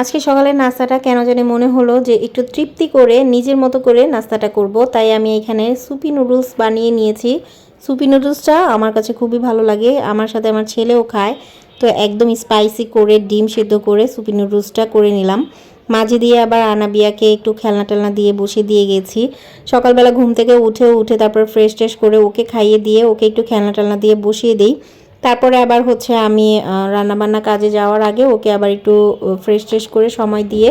আজকে সকালের নাস্তাটা কেন জানি মনে হলো যে একটু তৃপ্তি করে নিজের মতো করে নাস্তাটা করব, তাই আমি এখানে সুপি নুডলস বানিয়ে নিয়েছি। সুপি নুডলসটা আমার কাছে খুবই ভালো লাগে, আমার সাথে আমার ছেলেও খায়, তো একদম স্পাইসি করে ডিম সিদ্ধ করে সুপি নুডলসটা করে নিলাম। মাঝে দিয়ে আবার আনাবিয়াকে একটু খেলনা টেলনা দিয়ে বসে দিয়ে গেছি। সকালবেলা ঘুম থেকে উঠে উঠে তারপর ফ্রেশ ট্রেশ করে ওকে খাইয়ে দিয়ে ওকে একটু খেলনা টেলনা দিয়ে বসিয়ে দিই। তারপরে আবার হচ্ছে আমি রান্নাবান্না কাজে যাওয়ার আগে ওকে আবার একটু ফ্রেশ ট্রেশ করে সময় দিয়ে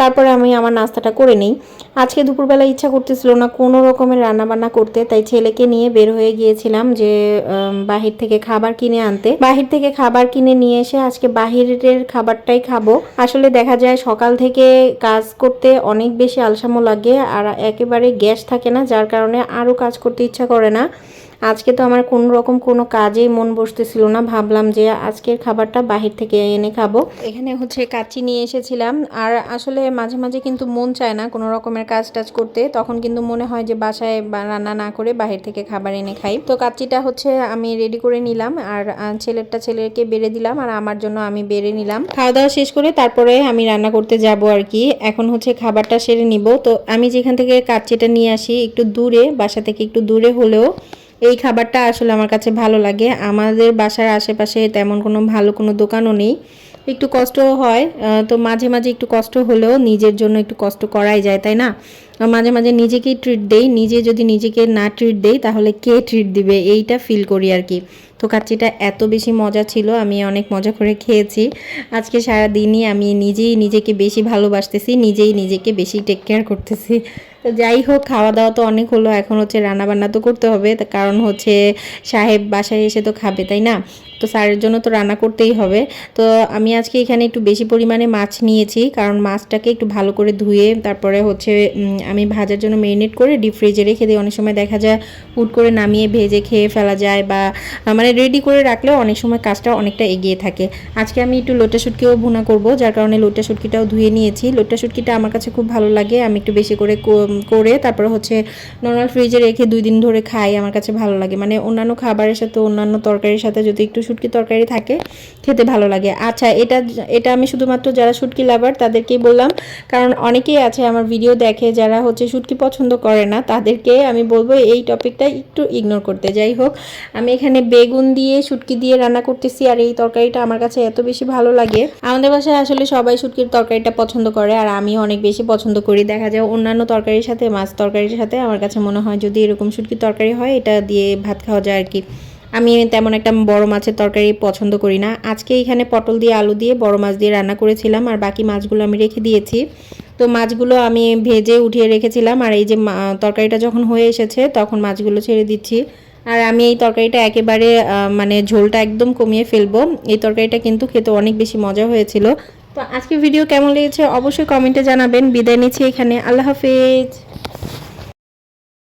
তারপরে আমি আমার নাস্তাটা করে নিই। আজকে দুপুরবেলা ইচ্ছা করতেছিল না কোনো রকমের রান্নাবান্না করতে, তাই ছেলেকে নিয়ে বের হয়ে গিয়েছিলাম যে বাহির থেকে খাবার কিনে আনতে। বাহির থেকে খাবার কিনে নিয়ে এসে আজকে বাহিরের খাবারটাই খাব। আসলে দেখা যায় সকাল থেকে কাজ করতে অনেক বেশি আলসামো লাগে আর একেবারে গ্যাস থাকে না, যার কারণে আরও কাজ করতে ইচ্ছা করে না। আজকে তো আমার কোনো রকম কোনো কাজেই মন বসতেছিল না। ভাবলাম যে আজকের খাবারটা বাহির থেকে এনে খাব। এখানে হচ্ছে কাচ্চি নিয়ে এসেছিলাম। আর আসলে মাঝে মাঝে কিন্তু মন চায় না কোনো রকমের কাজ টাজ করতে। তখন কিন্তু মনে হয় যে বাসায় রান্না না করে বাহির থেকে খাবার এনে খাই। তো কাচ্চিটা হচ্ছে আমি রেডি করে নিলাম। আর ছেলেরটা ছেলেকে বেড়ে দিলাম। আর আমার জন্য আমি বেড়ে নিলাম। খাওয়া দাওয়া শেষ করে তারপরে আমি রান্না করতে যাব আর কি। এখন হচ্ছে খাবারটা সেরে নিব। তো আমি যেখান থেকে কাচ্চিটা নিয়ে আসি একটু দূরে, বাসা থেকে একটু দূরে হলেও এই খাবারটা আসলে আমার কাছে ভালো লাগে। আমাদের বাসার আশেপাশে তেমন কোনো ভালো কোনো দোকানও নেই। একটু কষ্টও হয় তো মাঝে মাঝে একটু কষ্ট হলেও নিজের জন্য একটু কষ্ট করাই যায়, তাই না? মাঝে মাঝে নিজেকেই ট্রিট দেই, নিজে যদি নিজেকে না ট্রিট দেই, তাহলে কে ট্রিট দিবে? এইটা ফিল করি আর কি। তো কাচ্চিটা এত বেশি মজা ছিল, আমি অনেক মজা করে খেয়েছি। আজকে সারা দিনই আমি নিজেই নিজেকে বেশি ভালোবাসতেছি, নিজেই নিজেকে বেশি টেক কেয়ার করতেছি। তো যাই হোক খাওয়া দাওয়া তো অনেক হলো, এখন হচ্ছে রান্না বান্না তো করতে হবে কারণ হচ্ছে সাহেব বাসায় এসে তো খাবে, তাই না? তো স্যারের জন্য তো রান্না করতেই হবে। তো আমি আজকে এখানে একটু বেশি পরিমাণে মাছ নিয়েছি, কারণ মাছটাকে একটু ভালো করে ধুয়ে তারপরে হচ্ছে আমি ভাজার জন্য মেরিনেট করে ডিপ ফ্রিজে রেখে দিই। অনেক সময় দেখা যায় হুট করে নামিয়ে ভেজে খেয়ে ফেলা যায় বা মানে রেডি করে রাখলেও অনেক সময় কাজটা অনেকটা এগিয়ে থাকে। আজকে আমি একটু লোটা শুটকিও ভুনা করব, যার কারণে লোটা শুটকিটাও ধুয়ে নিয়েছি। লোটা শুটকিটা আমার কাছে খুব ভালো লাগে, আমি একটু বেশি করে করে তারপরে হচ্ছে নর্মাল ফ্রিজে রেখে দুই দিন ধরে খাই, আমার কাছে ভালো লাগে। মানে অন্যান্য খাবারের সাথে, অন্যান্য তরকারির সাথে যদি একটু শুটকি তরকারি থাকে, খেতে ভালো লাগে। আচ্ছা এটা এটা আমি শুধুমাত্র যারা শুটকি লাভার তাদেরকেই বললাম। কারণ অনেকেই আছে, আমার ভিডিও দেখে যারা হচ্ছে শুটকি পছন্দ করে না, তাদেরকে আমি বলব এই টপিকটা একটু ইগনোর করতে। যাই হোক, আমি এখানে বেগুন দিয়ে শুটকি দিয়ে রান্না করতেছি আর এই তরকারিটা আমার কাছে এত বেশি ভালো লাগে। আমাদের বাসায় আসলে সবাই শুটকির তরকারিটা পছন্দ করে আর আমি অনেক বেশি পছন্দ করি। দেখা যায় অন্যান্য তরকারির সাথে, মাছ তরকারির সাথে আমার কাছে মনে হয় যদি এরকম শুটকির তরকারি হয়, এটা দিয়ে ভাত খাওয়া যায় আর কি। আমি তেমন একটা বড় মাছের তরকারি পছন্দ করি না। আজকে এখানে পটল দিয়ে আলু দিয়ে বড় মাছ দিয়ে রান্না করেছিলাম আর বাকি মাছগুলো আমি রেখে দিয়েছি। তো মাছগুলো আমি ভেজে উঠিয়ে রেখেছিলাম আর এই যে তরকারিটা যখন হয়ে এসেছে তখন মাছগুলো ছেড়ে দিচ্ছি। আর আমি এই তরকারিটা একেবারে মানে ঝোলটা একদম কমিয়ে ফেলব। এই তরকারিটা কিন্তু খেতে অনেক বেশি মজা হয়েছিল। তো আজকে ভিডিও কেমন লেগেছে অবশ্যই কমেন্টে জানাবেন। বিদায় নিচ্ছি এখানে। আল্লাহ হাফেজ।